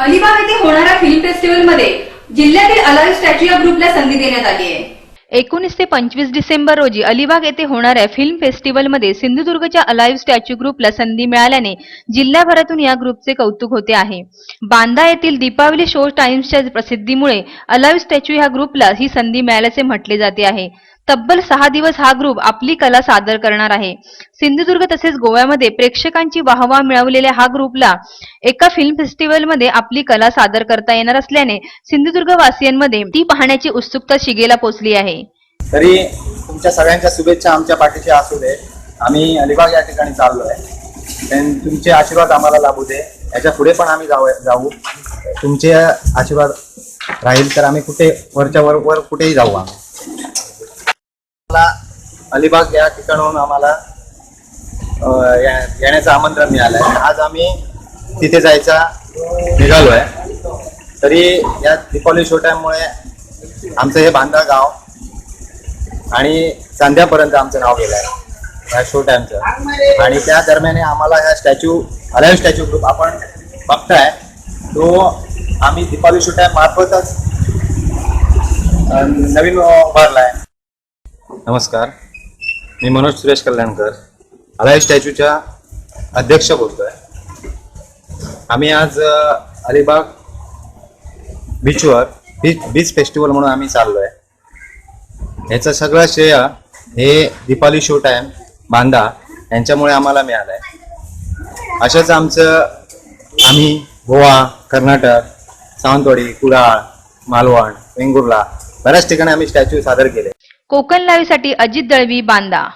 अलिबाग येथे होणाऱ्या फिल्म फेस्टिवलमध्ये जिल्ह्यातील अलाइव्ह स्टॅच्यू या ग्रुपला संधी देण्यात आली आहे. एकोणीस ते पंचवीस डिसेंबर रोजी अलिबाग येथे होणाऱ्या फिल्म फेस्टिवलमध्ये सिंधुदुर्गच्या अलाइव्ह स्टॅच्यू ग्रुपला संधी मिळाल्याने जिल्ह्याभरातून या ग्रुपचे कौतुक होते आहे. बांदा येथील दीपावली शो टाइम्सच्या प्रसिद्धीमुळे अलाइव्ह स्टॅच्यू ह्या ग्रुपला ही संधी मिळाल्याचे म्हटले जाते आहे. तब्बल सहा दिवस हा ग्रुप आपली कला सादर करणार आहे. सिंधुदुर्ग तसेच गोव्यामध्ये प्रेक्षकांची वाहवा मिळवलेल्या हा ग्रुपला एका फिल्म फेस्टिवलमध्ये आपली कला सादर करता येणार असल्याने सिंधुदुर्ग वासियांमध्ये ती पाहण्याची उत्सुकता शिगेला पोचली आहे. तरी तुमच्या सगळ्यांच्या शुभेच्छा आमच्या पाठीशी असू दे. आम्ही अलिबाग या ठिकाणी चाललो आहे तुमचे आशीर्वाद आम्हाला लाभू दे. याच्यापुढे पण आम्ही जाऊ जाऊ. तुमचे आशीर्वाद राहील तर आम्ही कुठे वरच्या वर वर कुठेही जाऊ आम्ही. अलिबाग या ठिकाणाहून आम्हाला येण्याचं आमंत्रण मिळालं आहे आज आम्ही तिथे जायचा निघालो आहे तरी या दीपावली शो टाईममुळे आमचं हे बांधा गाव आणि संध्यापर्यंत आमचं नाव गेलं आहे या शो टाईमचं आणि त्या दरम्यान आम्हाला ह्या स्टॅच्यू अलाइव्ह स्टॅच्यू ग्रुप आपण बघताय तो आम्ही दीपावली शो टाईम मार्फतच नवीन उभारला आहे नमस्कार. मी मनोज सुरेश कल्याणकर अलाइव्ह स्टॅच्यूच्या अध्यक्ष बोलतोय. आम्ही आज अलिबाग बीचवर बीच बीच फेस्टिवल म्हणून आम्ही चाललोय. ह्याचं सगळं श्रेय हे दीपाली शो टाईम बांदा यांच्यामुळे आम्हाला मिळालं आहे अशाच आमचं आम्ही गोवा कर्नाटक सावंतवाडी कुडाळ मालवण वेंगुर्ला बऱ्याच ठिकाणी आम्ही स्टॅच्यू सादर केले. कोकण लाईव्हसाठी अजित दळवी बांदा